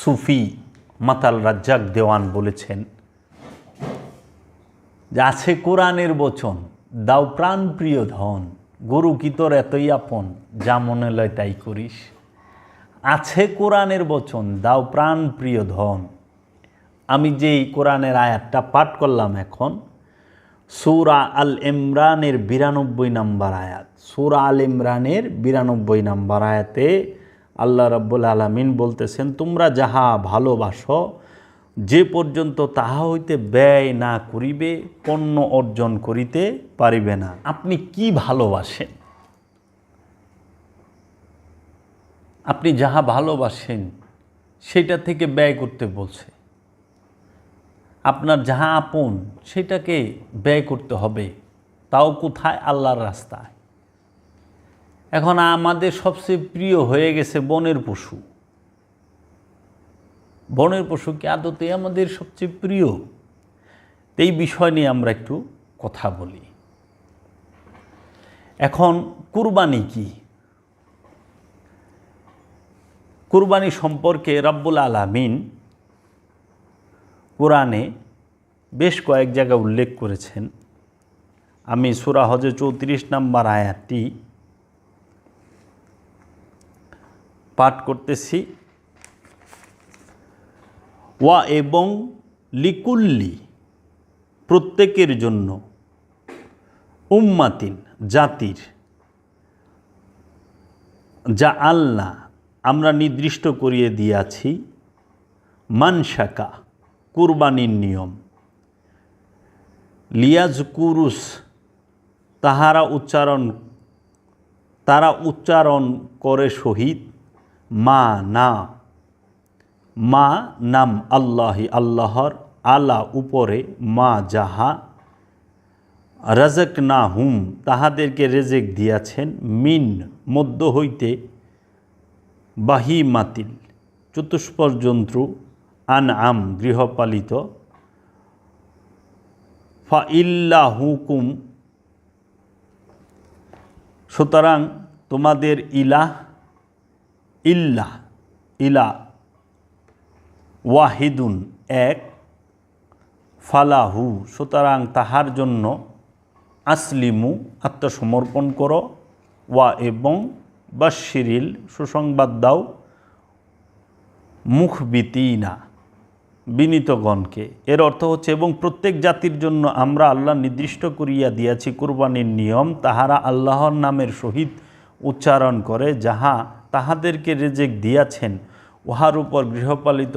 সুফি মাতাল রাজ্জাক দেওয়ান বলেছেন যে আছে কোরআনের বচন, দাও প্রাণ প্রিয় ধন, গরু কি তোর এতই আপন, যা মনে লয় তাই করিস। আছে কোরআনের বচন, দাও প্রাণ প্রিয় ধন। আমি যেই কোরআনের আয়াতটা পাঠ করলাম এখন, সূরা আল ইমরানের বিরানব্বই নাম্বার আয়াত। সূরা আল ইমরানের বিরানব্বই নাম্বার আয়াতে আল্লাহ রাব্বুল আলামিন বলতেছেন, তোমরা যাহা ভালোবাসো, যে পর্যন্ত তাহা হইতে ব্যয় না করিবে, পণ্য অর্জন করিতে পারিবে না। আপনি কি ভালোবাসেন? আপনি যাহা ভালোবাসেন, সেটা থেকে ব্যয় করতে বলছে। আপনার যাহা আপন, সেটাকে ব্যয় করতে হবে। তাও কোথায়? আল্লাহর রাস্তায়। এখন আমাদের সবচেয়ে প্রিয় হয়ে গেছে বনের পশু। বনের পশু কি আদতে আমাদের সবচেয়ে প্রিয়? এই বিষয় নিয়ে আমরা একটু কথা বলি। এখন কুরবানি কি? কুরবানি সম্পর্কে রাব্বুল আলামিন কোরআনে বেশ কয়েক জায়গায় উল্লেখ করেছেন। আমি সুরা হজে চৌত্রিশ নম্বর আয়াতটি পাঠ করতেছি। ওয়া এবং লিকুল্লি, প্রত্যেকের জন্য, উম্মাতিন, জাতির। যা আল্লাহ আমরা নির্দিষ্ট করিয়ে দিয়াছি। মানসাকা কুরবানির নিয়ম। লিয়াজ কুরুস তাহারা উচ্চারণ, তারা উচ্চারণ করে শহীদ। মা না। মা নাম আল্লাহি, আল্লাহর আলা উপরে মা যাহা রাজক না হুম তাহাদেরকে রেজেক দিয়াছেন মিন, মধ্য হইতে বাহি মাতিল চতুষ্পর জন্তু আন আম গৃহপালিত। ফা ইল্লা হুকুম সুতরাং তোমাদের ইলাহ ইল্লাহ ইলা, ওয়াহিদুন, এক, ফালাহু, সুতরাং তাহার জন্য আসলিমু, আত্মসমর্পণ করো, ওয়া এবং বাশিরিল সুসংবাদ দাও, মুখবিতিনা, বিনীতগণকে। এর অর্থ হচ্ছে, এবং প্রত্যেক জাতির জন্য আমরা আল্লাহ নির্দিষ্ট করিয়া দিয়াছি, কুরবানির নিয়ম, তাহারা আল্লাহর নামের সহিত উচ্চারণ করে, যাহা তাহাদেরকে রেজেক দিয়াছেন, উহার উপর গৃহপালিত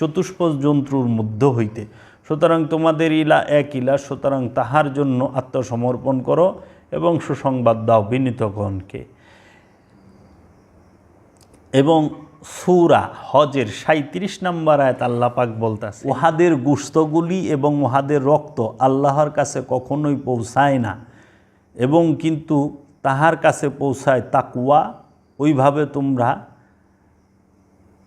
চতুষ্পদ জন্তুর মধ্য হইতে। সুতরাং তোমাদের ইলা এক ইলা, সুতরাং তাহার জন্য আত্মসমর্পণ করো এবং সুসংবাদ দাও বিনীতগণকে এবং সুরা হজের সাঁত্রিশ নম্বর আয়াত আল্লাহ পাক বলতেছে, উহাদের গুস্তগুলি এবং উহাদের রক্ত আল্লাহর কাছে কখনোই পৌঁছায় না। এবং কিন্তু তাহার কাছে পৌঁছায় তাকুয়া ওইভাবে তোমরা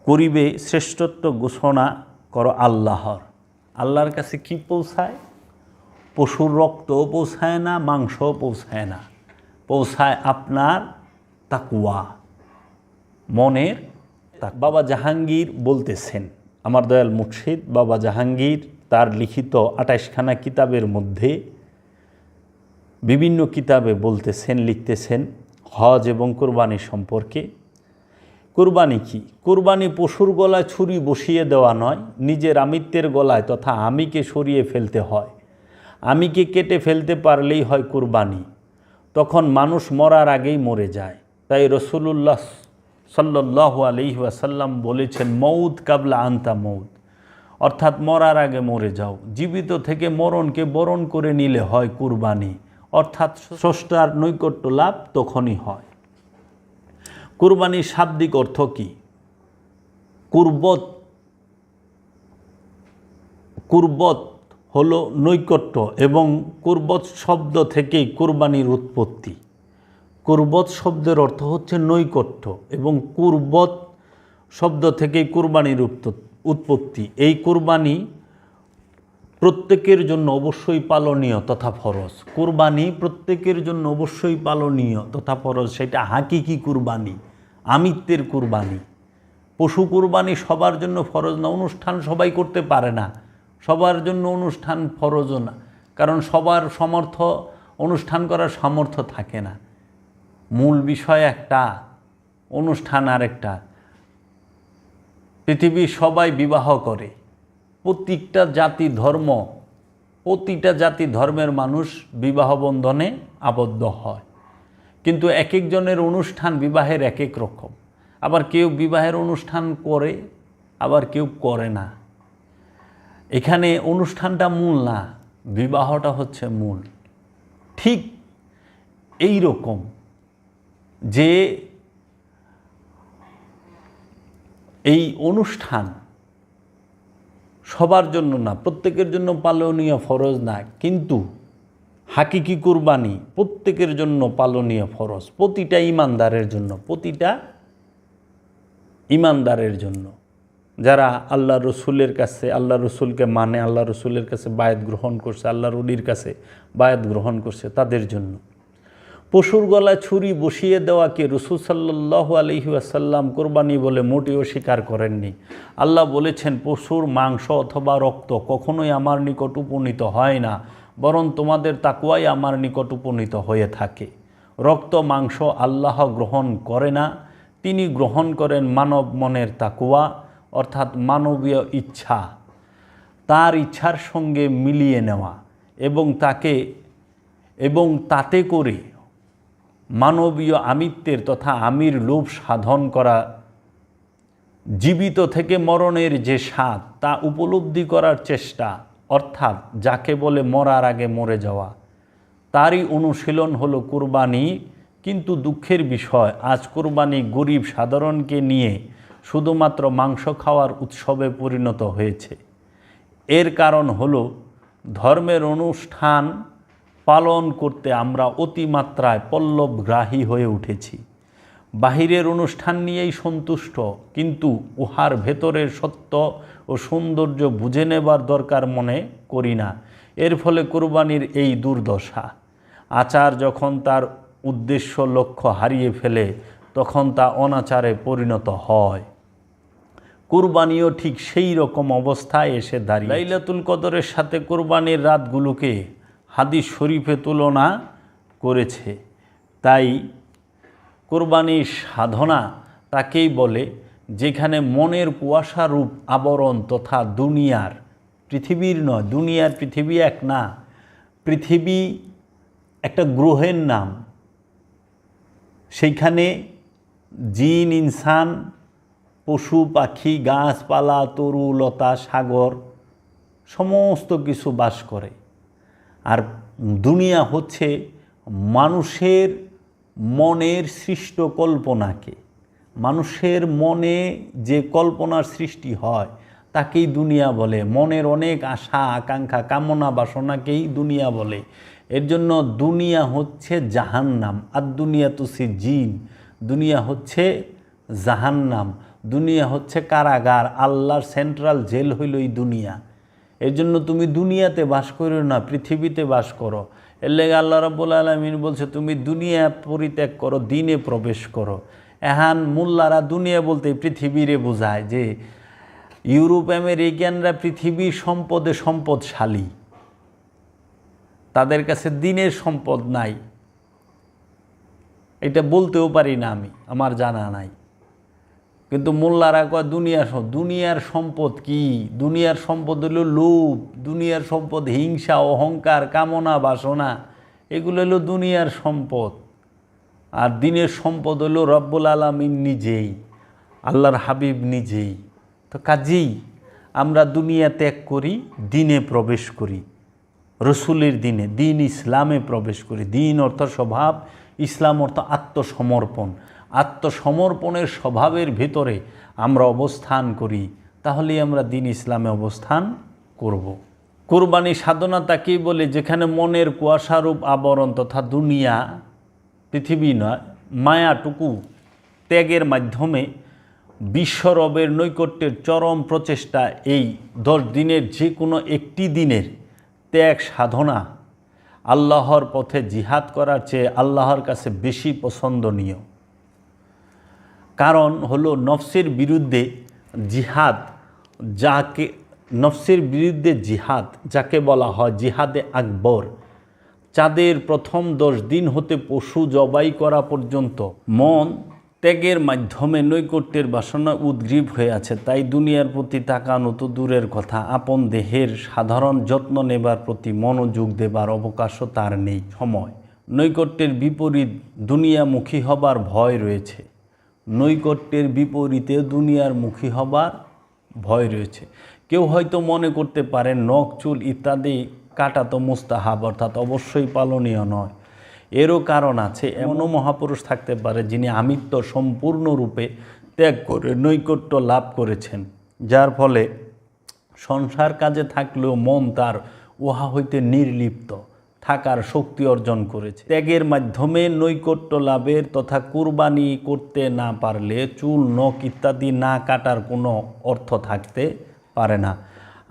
করিবে শ্রেষ্ঠত্ব ঘোষণা করো আল্লাহর। আল্লাহর কাছে কি পৌঁছায়? পশুর রক্তও পৌঁছায় না, মাংসও পৌঁছায় না। পৌঁছায় আপনার তাকুয়া মনের বাবা জাহাঙ্গীর বলতেছেন, আমার দয়াল মুর্শিদ, বাবা জাহাঙ্গীর তার লিখিত আটাইশখানা কিতাবের মধ্যে বিভিন্ন কিতাবে বলতেছেন, লিখতেছেন হজ এবং কোরবানি সম্পর্কে। কোরবানি কি? কোরবানি পশুর গলায় ছুরি বসিয়ে দেওয়া নয়, নিজের আমিত্বের গলায় তথা আমিকে সরিয়ে ফেলতে হয়। আমিকে কেটে ফেলতে পারলেই হয় কোরবানি। তখন মানুষ মরার আগেই মরে যায়। তাই রসুল্লাহ সাল্লাহ আলহি ওয়াসাল্লাম বলেছেন মৌদ কাবলা আন্তা মৌদ অর্থাৎ মরার আগে মরে যাও। জীবিত থেকে মরণকে বরণ করে নিলে হয় কুরবানি। অর্থাৎ স্রষ্টার নৈকট্য লাভ তখনই হয়। কুরবানির শাব্দিক অর্থ কি? কুরবত কুরবত হল নৈকট্য এবং কুরবত শব্দ থেকেই কুরবানির উৎপত্তি। কুরবত শব্দের অর্থ হচ্ছে নৈকট্য এবং কুরবত শব্দ থেকেই কুরবানির উৎপত্তি। এই কুরবানি প্রত্যেকের জন্য অবশ্যই পালনীয় তথা ফরজ। কুরবানি প্রত্যেকের জন্য অবশ্যই পালনীয় তথা ফরজ। সেটা হাকিকি কুরবানি, আমিত্বের কুরবানি। পশু কুরবানি সবার জন্য ফরজ না, অনুষ্ঠান সবাই করতে পারে না। সবার জন্য অনুষ্ঠান ফরজও না, কারণ সবার সমর্থ, অনুষ্ঠান করার সামর্থ্য থাকে না। মূল বিষয় একটা, অনুষ্ঠান আরেকটা। পৃথিবীর সবাই বিবাহ করে। প্রত্যেকটা জাতি ধর্ম, প্রতিটা জাতি ধর্মের মানুষ বিবাহ বন্ধনে আবদ্ধ হয়। কিন্তু এক একজনের অনুষ্ঠান বিবাহের এক এক রকম। আবার কেউ বিবাহের অনুষ্ঠান করে, আবার কেউ করে না। এখানে অনুষ্ঠানটা মূল না, বিবাহটা হচ্ছে মূল। ঠিক এই রকম যে এই অনুষ্ঠান সবার জন্য না, প্রত্যেকের জন্য পালনীয় ফরজ না, কিন্তু হাকিকি কুরবানি প্রত্যেকের জন্য পালনীয় ফরজ, প্রতিটা ইমানদারের জন্য, প্রতিটা ইমানদারের জন্য। যারা আল্লাহ রসুলের কাছে, আল্লাহ রসুলকে মানে আল্লাহ রসুলের কাছে বায়াত গ্রহণ করছে, আল্লাহ রুলির কাছে বায়াত গ্রহণ করছে, তাদের জন্য। পশুর গলায় ছুরি বসিয়ে দেওয়াকে রসুল সাল্লাহ আলহি আসাল্লাম কোরবানি বলে মোটেও স্বীকার করেননি। আল্লাহ বলেছেন, পশুর মাংস অথবা রক্ত কখনোই আমার নিকট উপনীত হয় না, বরং তোমাদের তাকুয়াই আমার নিকট উপনীত হয়ে থাকে। রক্ত, মাংস আল্লাহ গ্রহণ করে না, তিনি গ্রহণ করেন মানব মনের তাকুয়া, অর্থাৎ মানবীয় ইচ্ছা, তার ইচ্ছার সঙ্গে মিলিয়ে নেওয়া এবং তাকে, এবং তাতে করে মানবীয় আমিত্বের তথা আমির লোভ সাধন করা, জীবিত থেকে মরণের যে স্বাদ, তা উপলব্ধি করার চেষ্টা, অর্থাৎ যাকে বলে মরার আগে মরে যাওয়া, তারই অনুশীলন হলো কুরবানি, কিন্তু দুঃখের বিষয়, আজ কুরবানি গরিব সাধারণকে নিয়ে শুধুমাত্র মাংস খাওয়ার উৎসবে পরিণত হয়েছে। এর কারণ হলো ধর্মের অনুষ্ঠান পালন করতে আমরা অতিমাত্রায় পল্লবগ্রাহী হয়ে উঠেছি। বাহিরের অনুষ্ঠান নিয়েই সন্তুষ্ট, কিন্তু উহার ভেতরের সত্য ও সৌন্দর্য বুঝে নেবার দরকার মনে করি না। এর ফলে কোরবানির এই দুর্দশা। আচার যখন তার উদ্দেশ্য লক্ষ্য হারিয়ে ফেলে, তখন তা অনাচারে পরিণত হয়। কুরবানিও ঠিক সেই রকম অবস্থায় এসে দাঁড়িয়ে লাইলাতুল কদরের সাথে কোরবানির রাতগুলোকে হাদিস শরীফে তুলনা করেছে। তাই কোরবানির সাধনা তাকেই বলে, যেখানে মনের কুয়াশা রূপ আবরণ তথা দুনিয়ার পৃথিবীর নয়, দুনিয়ার পৃথিবী এক না, পৃথিবী একটা গ্রহের নাম। সেইখানে জিন, ইনসান, পশু, পাখি, গাছপালা, তরু, লতা, সাগর, সমস্ত কিছু বাস করে। আর দুনিয়া হচ্ছে মানুষের মনের সৃষ্ট কল্পনাকে। মানুষের মনে যে কল্পনার সৃষ্টি হয়, তাকেই দুনিয়া বলে। মনের অনেক আশা, আকাঙ্ক্ষা, কামনা, বাসনাকেই দুনিয়া বলে। এর জন্য দুনিয়া হচ্ছে জাহান্নাম। আর দুনিয়া তো সে জিন। দুনিয়া হচ্ছে জাহান্নাম। দুনিয়া হচ্ছে কারাগার। আল্লাহর সেন্ট্রাল জেল হইল এই দুনিয়া। এর জন্য তুমি দুনিয়াতে বাস করো না, পৃথিবীতে বাস করো। এর লেগে আল্লাহ রব্বুল আলমিন বলছে, তুমি দুনিয়া পরিত্যাগ করো, দিনে প্রবেশ করো। এহান মোল্লারা দুনিয়া বলতে পৃথিবীরে বোঝায় যে, ইউরোপ আমেরিকানরা পৃথিবীর সম্পদে সম্পদশালী। তাদের কাছে দিনের সম্পদ নাই। এটা বলতেও পারি না আমি, আমার জানা নাই। কিন্তু মোল্লারা কয় দুনিয়ার দুনিয়ার সম্পদ কি? দুনিয়ার সম্পদ হলো লোভ, দুনিয়ার সম্পদ হিংসা, অহংকার, কামনা, বাসনা। এগুলো হলো দুনিয়ার সম্পদ। আর দিনের সম্পদ হলো রব্বুল আলমিন নিজেই, আল্লাহর হাবিব নিজেই। তো কাজেই আমরা দুনিয়া ত্যাগ করি, দিনে প্রবেশ করি, রসুলের দিনে, দিন ইসলামে প্রবেশ করি। দিন অর্থ স্বভাব, ইসলাম অর্থ আত্মসমর্পণ। আত্মসমর্পণের স্বভাবের ভিতরে আমরা অবস্থান করি, তাহলেই আমরা দিন ইসলামে অবস্থান করব। কোরবানি সাধনা তাকেই বলে, যেখানে মনের কুয়াশারূপ আবরণ তথা দুনিয়া, পৃথিবী নয়, মায়াটুকু ত্যাগের মাধ্যমে বিশ্বরবের নৈকট্যের চরম প্রচেষ্টা এই দশ দিনের যে কোনো একটি দিনের ত্যাগ সাধনা আল্লাহর পথে জিহাদ করার চেয়ে আল্লাহর কাছে বেশি পছন্দনীয় কারণ হলো নফসের বিরুদ্ধে জিহাদ যাকে, নফসের বিরুদ্ধে জিহাদ যাকে বলা হয় জিহাদে আকবর। চাঁদের প্রথম দশ দিন হতে পশু জবাই করা পর্যন্ত মন ত্যাগের মাধ্যমে নৈকট্যের বাসনা উদ্গ্রীব হয়ে আছে। তাই দুনিয়ার প্রতি তাকানো তো দূরের কথা। আপন দেহের সাধারণ যত্ন নেবার প্রতি মনোযোগ দেবার অবকাশও তার নেই। সময়। নৈকট্যের বিপরীত দুনিয়ামুখী হবার ভয় রয়েছে। নৈকট্যের বিপরীতে দুনিয়ার মুখী হবার ভয় রয়েছে। কেউ হয়তো মনে করতে পারে, নখ, চুল ইত্যাদি কাটা তো মুস্তাহাব, অর্থাৎ অবশ্যই পালনীয় নয়। এরও কারণ আছে, এমনও মহাপুরুষ থাকতে পারে যিনি আমিত্ব সম্পূর্ণরূপে ত্যাগ করে নৈকট্য লাভ করেছেন, যার ফলে সংসার কাজে থাকলেও মন তার উহা হইতে নির্লিপ্ত। থাকার শক্তি অর্জন করেছে। ত্যাগের মাধ্যমে নৈকট্য লাভের তথা কুরবানি করতে না পারলে চুল, নখ ইত্যাদি না কাটার কোনো অর্থ থাকতে পারে না।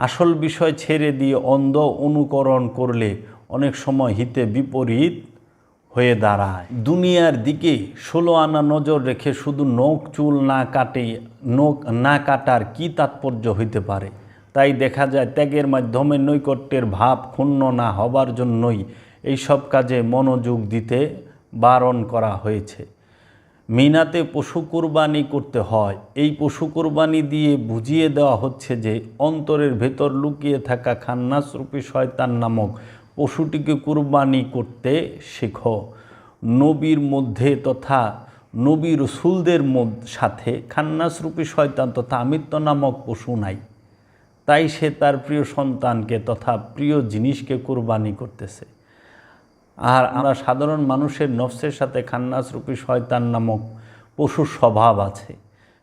আসল বিষয় ছেড়ে দিয়ে অন্ধ অনুকরণ করলে অনেক সময় হিতে বিপরীত হয়ে দাঁড়ায়। দুনিয়ার দিকে ষোলো আনা নজর রেখে শুধু নখ, চুল না কাটে নখ না কাটার কি তাৎপর্য হইতে পারে? তাই দেখা যায় ত্যাগের মাধ্যমে নৈকট্যের ভাব ক্ষুণ্ণ না হবার জন্যই এই সব কাজে মনোযোগ দিতে বারণ করা হয়েছে। মিনাতে পশু কুরবানি করতে হয়। এই পশু কুরবানি দিয়ে বুঝিয়ে দেওয়া হচ্ছে যে অন্তরের ভেতর লুকিয়ে থাকা খান্নাসরূপী শয়তান নামক পশুটিকে কুরবানি করতে শেখো। নবীর মধ্যে তথা নবী রসুলদের সাথে খান্নাসরূপী শয়তান তথা আমিত্ব নামক পশু নাই। তাই সে তার প্রিয় সন্তানকে তথা প্রিয় জিনিসকে কুরবানি করতেছে। আর আমরা সাধারণ মানুষের নফসের সাথে খান্নাসরূপী শয়তান নামক পশুর স্বভাব আছে।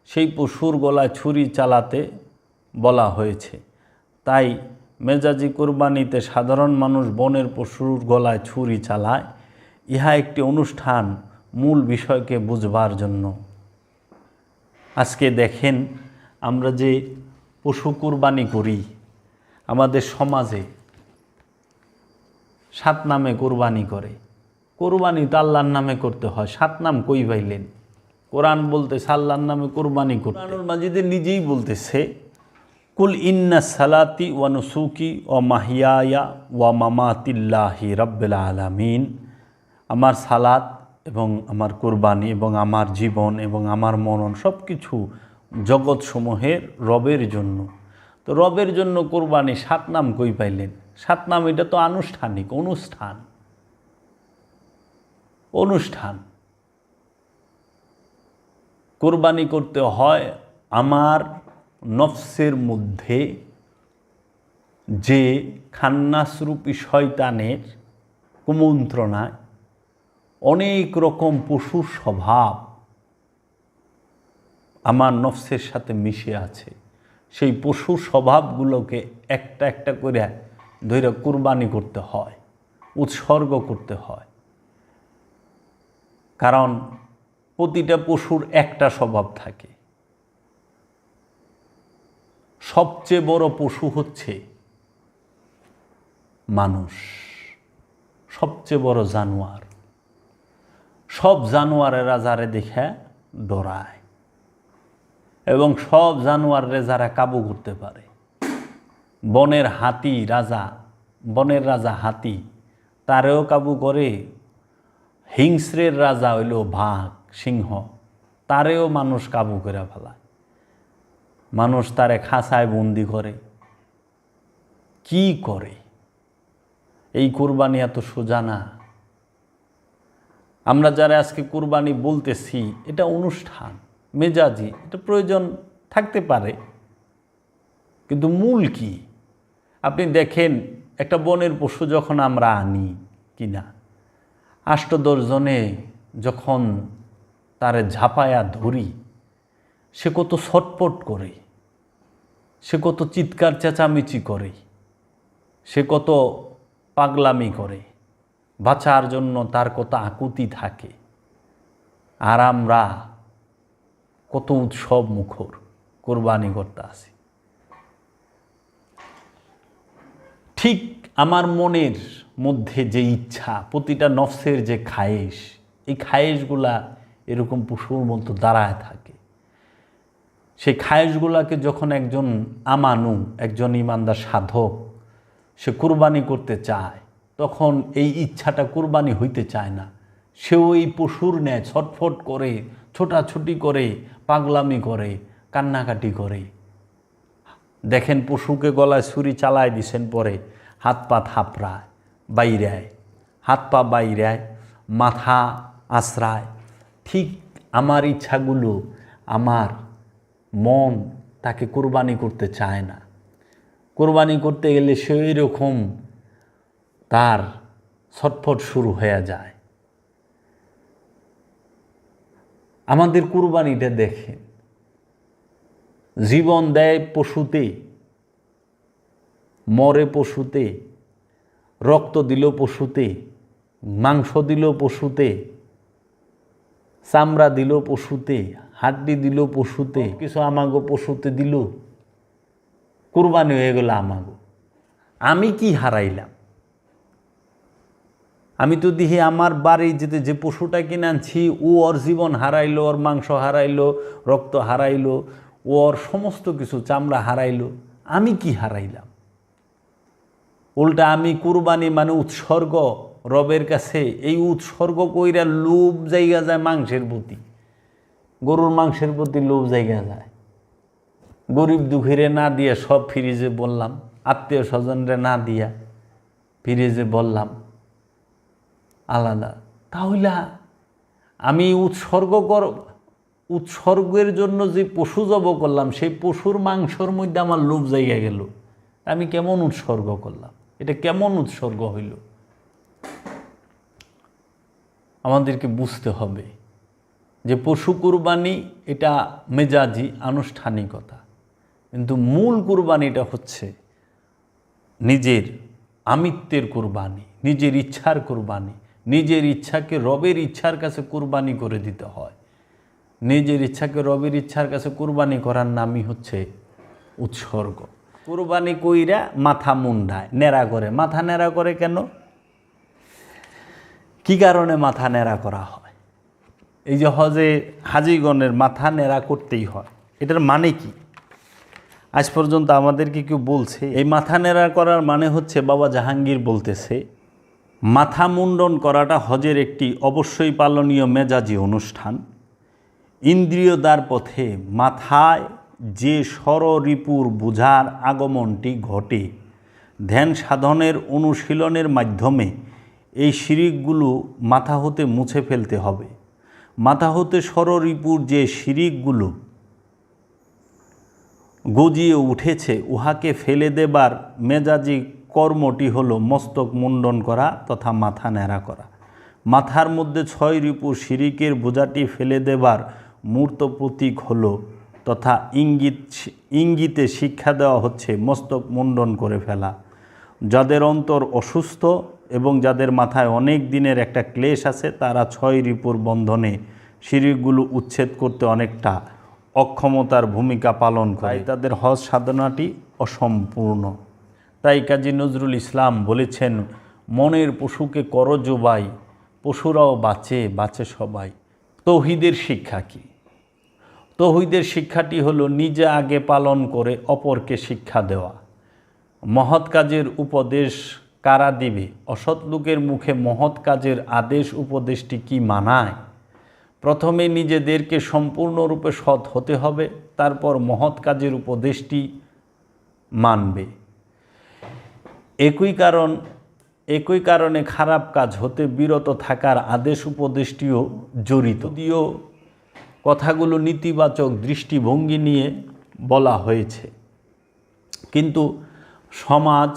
সেই পশুর গলায় ছুরি চালাতে বলা হয়েছে। তাই মেজাজি কোরবানিতে সাধারণ মানুষ বনের পশুর গলায় ছুরি চালায়, ইহা একটি অনুষ্ঠান মূল বিষয়কে বুঝবার জন্য। আজকে দেখেন আমরা যে পশু কুরবানি করি আমাদের সমাজে। সাত নামে কোরবানি করে। কোরবানি তো আল্লাহর নামে করতে হয়। সাত নাম কই পাইলেন? কোরআন বলতে আল্লাহর নামে কোরবানি করতে। কোরআনুল মাজিদে নিজেই বলতেছে, কুল ইন্না সালাতি ওয়া নুসুকি ও মাহিয়ায়া ওয়া মামাতিল্লাহি রব্বিল আলামিন। আমার সালাত এবং আমার কোরবানি এবং আমার জীবন এবং আমার মরণ সব কিছু জগৎসমূহের রবের জন্য। তো রবের জন্য কোরবানি সাত নাম কই পাইলেন? সাত নাম এটা তো আনুষ্ঠানিক, অনুষ্ঠান। অনুষ্ঠান। কোরবানি করতে হয় আমার নফসের মধ্যে যে খান্নাসরূপী শয়তানের কুমন্ত্রণায়। অনেক রকম পশুর স্বভাব। আমার নফসের সাথে মিশে আছে। সেই পশুর স্বভাবগুলোকে একটা একটা করে ধৈর্য কুরবানি করতে হয়, উৎসর্গ করতে হয়। কারণ প্রতিটা পশুর একটা স্বভাব থাকে। সবচেয়ে বড় পশু হচ্ছে মানুষ, সবচেয়ে বড় জানোয়ার। সব জানোয়ারেরা যারে দেখে ডরায়। এবং সব জানোয়াররে যারা কাবু করতে পারে। বনের হাতি রাজা, বনের রাজা হাতি, তারেও কাবু করে। হিংস্রের রাজা হইল বাঘ, সিংহ, তারেও মানুষ কাবু করে ফেলায়। মানুষ তারে খাঁচায় বন্দি করে। কি করে? এই কুরবানি এত সোজা না। আমরা যারা আজকে কুরবানি বলতেছি, এটা অনুষ্ঠান। মেজাজি, এটা প্রয়োজন থাকতে পারে। কিন্তু মূল কি? আপনি দেখেন, একটা বনের পশু যখন আমরা আনি কিনা আষ্ট দশজনে যখন তারে ঝাপায়া ধরি, সে কত ছটপট করে, সে কত চিৎকার চেঁচামেচি করে, সে কত পাগলামি করে, বাঁচার জন্য তার কত আকুতি থাকে। আর আমরা কত উৎসব মুখর, কোরবানি করতে আসি ঠিক আমার মনের মধ্যে যে ইচ্ছা, প্রতিটা নফসের যে খায়েশ, এই খায়েশগুলা এরকম পশুর মতো দাঁড়ায় থাকে। সেই খায়েশগুলাকে যখন একজন আমানু, একজন ইমানদার সাধক, সে কুরবানি করতে চায়, তখন এই ইচ্ছাটা কুরবানি হইতে চায় না। সেও এই পশুর নেয় ছটফট করে ছোটাছুটি করে, পাগলামি করে, কান্নাকাটি করে। দেখেন পশুকে গলায় ছুরি চালায় দিছেন পরে, হাত পা থাপড়ায়, বাইরায়। হাত পা বাইরায়, মাথা আশ্রায়। ঠিক আমার ইচ্ছাগুলো, আমার মন তাকে কোরবানি করতে চায় না। কোরবানি করতে গেলে সেই রকম তার ছটফট শুরু হয়ে যায়। আমাদের কুরবানিটা দেখেন। জীবন দেয় পশুতে, মরে পশুতে, রক্ত দিল পশুতে, মাংস দিল পশুতে, চামড়া দিল পশুতে, হাড্ডি দিল পশুতে, কিছু আমাগো পশুতে দিল। কুরবানি হয়ে গেল আমাগো। আমি কি হারাইলাম? আমি তো দেখি আমার বাড়ি যেতে যে পশুটা কিনে আনছি, ও ওর জীবন হারাইলো, ওর মাংস হারাইলো, রক্ত হারাইলো ওর সমস্ত কিছু চামড়া হারাইলো। আমি কি হারাইলাম? উল্টা আমি কুরবানি মানে উৎসর্গ রবের কাছে, এই উৎসর্গ কইরা লোভ জায়গা যায় মাংসের প্রতি। গরুর মাংসের প্রতি লোভ জায়গা যায়। গরিব দুঃখীরে না দিয়া সব ফ্রিজে বললাম, আত্মীয় স্বজনরে না দিয়া ফ্রিজে বললাম আলাদা। তাহলে আমি উৎসর্গ কর, উৎসর্গের জন্য যে পশু জব করলাম, সেই পশুর মাংসর মধ্যে আমার লোভ জায়গা গেল। আমি কেমন উৎসর্গ করলাম? এটা কেমন উৎসর্গ হইল? আমাদেরকে বুঝতে হবে যে পশু কুরবানি এটা মেজাজি, আনুষ্ঠানিকতা। কিন্তু মূল কুরবানিটা হচ্ছে নিজের আমিত্বের কুরবানি, নিজের ইচ্ছার কুরবানি। নিজের ইচ্ছাকে রবের ইচ্ছার কাছে কুরবানি করে দিতে হয়। নিজের ইচ্ছাকে রবের ইচ্ছার কাছে কুরবানি করার নামই হচ্ছে উৎসর্গ। কুরবানি কইরা মাথা মুন্ডায়, নেড়া করে। মাথা নেড়া করে কেন? কি কারণে মাথা নেড়া করা হয়? এই যে হজে হাজিগণের মাথা নেড়া করতেই হয়। এটার মানে কি? আজ পর্যন্ত আমাদেরকে কেউ বলছে, এই মাথা নেড়া করার মানে হচ্ছে বাবা জাহাঙ্গীর বলতেছে মাথা মুন্ডন করাটা হজের একটি অবশ্যই পালনীয় মেজাজি অনুষ্ঠান। ইন্দ্রিয় দ্বার পথে মাথায় যে স্বররিপুর বুঝার আগমনটি ঘটে, ধ্যান সাধনের অনুশীলনের মাধ্যমে এই শিরিকগুলো মাথা হতে মুছে ফেলতে হবে। মাথা হতে স্বররিপুর যে শিরিকগুলো গজিয়ে উঠেছে, উহাকে ফেলে দেবার মেজাজি কর্মটি হলো মস্তক মুন্ডন করা তথা মাথা ন্যাড়া করা। মাথার মধ্যে ছয় রিপু শিরিকের বোঝাটি ফেলে দেবার মূর্ত প্রতীক হলো তথা ইঙ্গিত ইঙ্গিতে শিক্ষা দেওয়া হচ্ছে মস্তক মুন্ডন করে ফেলা। যাদের অন্তর অসুস্থ এবং যাদের মাথায় অনেক দিনের একটা ক্লেশ আছে, তারা ছয় রিপুর বন্ধনে শিরিকগুলো উচ্ছেদ করতে অনেকটা অক্ষমতার ভূমিকা পালন করে। তাদের হজ সাধনাটি অসম্পূর্ণ। তাই কাজী নজরুল ইসলাম বলেছেন, মনের পশুকে করো জোবাই, পশুরাও বাঁচে বাঁচে সবাই। তৌহিদের শিক্ষা কি? তৌহিদের শিক্ষাটি হলো নিজে আগে পালন করে অপরকে শিক্ষা দেওয়া। মহৎ কাজের উপদেশ কারা দিবে? অসৎ লোকের মুখে মহৎ কাজের আদেশ উপদেশটি কি মানায়? প্রথমে নিজেদেরকে সম্পূর্ণরূপে সৎ হতে হবে, তারপর মহৎ কাজের উপদেশটি মানবে। একই কারণ, একই কারণে খারাপ কাজ হতে বিরত থাকার আদেশ উপদেশটিও জড়িত। দিও কথাগুলো নেতিবাচক দৃষ্টিভঙ্গি নিয়ে বলা হয়েছে। কিন্তু সমাজ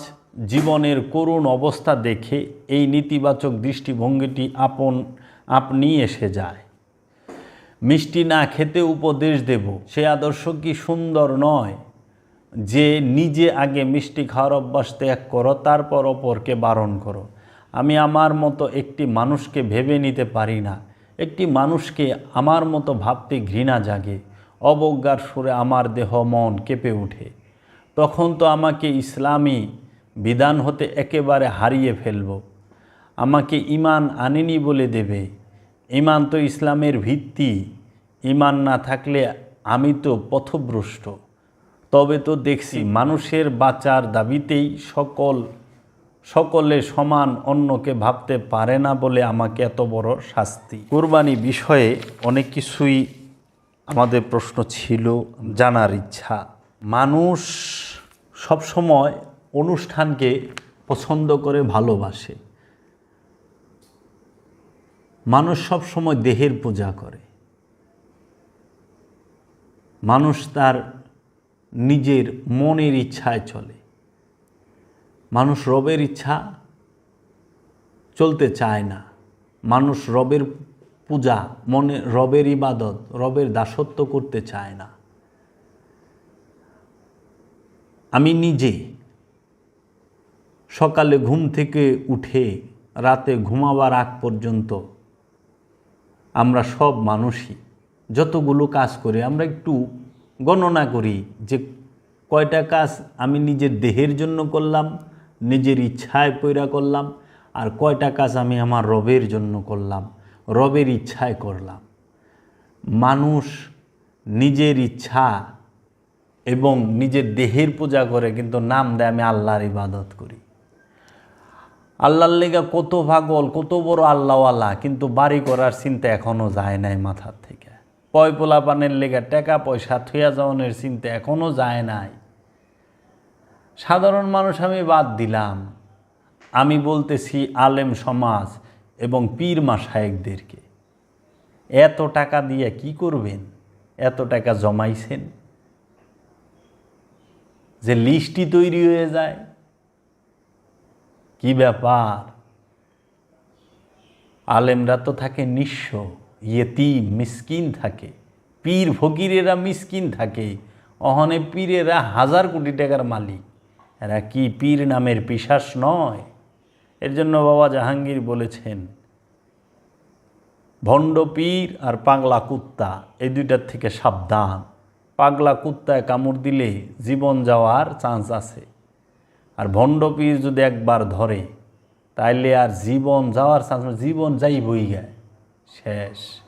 জীবনের করুণ অবস্থা দেখে এই নেতিবাচক দৃষ্টিভঙ্গিটি আপন, আপনি এসে যায়। মিষ্টি না খেতে উপদেশ দেব, সে আদর্শ কি সুন্দর নয়? যে নিজে আগে মিষ্টি খাওয়ার অভ্যাস ত্যাগ করো, তারপর অপরকে বারণ করো। আমি আমার মতো একটি মানুষকে ভেবে নিতে পারি না। একটি মানুষকে আমার মতো ভাবতে ঘৃণা জাগে। অবজ্ঞার সুরে আমার দেহ মন কেঁপে ওঠে। তখন তো আমাকে ইসলামী বিধান হতে একেবারে হারিয়ে ফেলব। আমাকে ইমান আনেনি বলে দেবে। ইমান তো ইসলামের ভিত্তি। ইমান না থাকলে আমি তো পথভ্রষ্ট। তবে তো দেখছি মানুষের বাঁচার দাবিতেই সকল, সকলে সমান অন্যকে ভাবতে পারে না বলে আমাকে এত বড় শাস্তি। কোরবানি বিষয়ে অনেক কিছুই আমাদের প্রশ্ন ছিল, জানার ইচ্ছা। মানুষ সবসময় অনুষ্ঠানকে পছন্দ করে, ভালোবাসে। মানুষ সবসময় দেহের পূজা করে। মানুষ তার নিজের মনের ইচ্ছায় চলে। মানুষ রবের ইচ্ছা চলতে চায় না। মানুষ রবের পূজা, মনে, রবের ইবাদত, রবের দাসত্ব করতে চায় না। আমি নিজে সকালে ঘুম থেকে উঠে রাতে ঘুমাবার আগ পর্যন্ত আমরা সব মানুষই যতগুলো কাজ করি, আমরা একটু গণনা করি যে কয়টা কাজ আমি নিজের দেহের জন্য করলাম, নিজের ইচ্ছায় পৈরা করলাম, আর কয়টা কাজ আমি আমার রবের জন্য করলাম, রবের ইচ্ছায় করলাম। মানুষ নিজের ইচ্ছা এবং নিজের দেহের পূজা করে, কিন্তু নাম দেয় আমি আল্লাহর ইবাদত করি। আল্লাহর লেগা কত পাগল, কত বড় আল্লাহওয়ালা, কিন্তু বাড়ি করার চিন্তা এখনও যায় নাই থেকে পয় পোলা পানের লেগা টাকা পয়সা থুয়া যাওয়ানের চিন্তা এখনও যায় নাই। সাধারণ মানুষ আমি বাদ দিলাম। আমি বলতেছি আলেম সমাজ এবং পীর মাসায়েকদেরকে, এত টাকা দিয়ে কি করবেন? এত টাকা জমাইছেন? যে লিস্টই তৈরি হয়ে যায়। কি ব্যাপার? আলেমরা তো থাকে নিঃস্ব। ইয়েতিম মিসকিন থাকে। পীর ফকিরেরা মিসকিন থাকে। অহনে পীরেরা হাজার কোটি টাকার মালিক। এরা কি পীর নামের পিশাস নয়? এর জন্য বাবা জাহাঙ্গীর বলেছেন, ভণ্ড পীর আর পাগলা কুত্তা, এই দুইটার থেকে সাবধান। পাগলা কুত্তায় কামড় দিলে জীবন যাওয়ার চান্স আছে। আর ভণ্ড পীর যদি একবার ধরে, তাইলে আর জীবন যাওয়ার চান্স, জীবন যাইবই গায়। শেষ।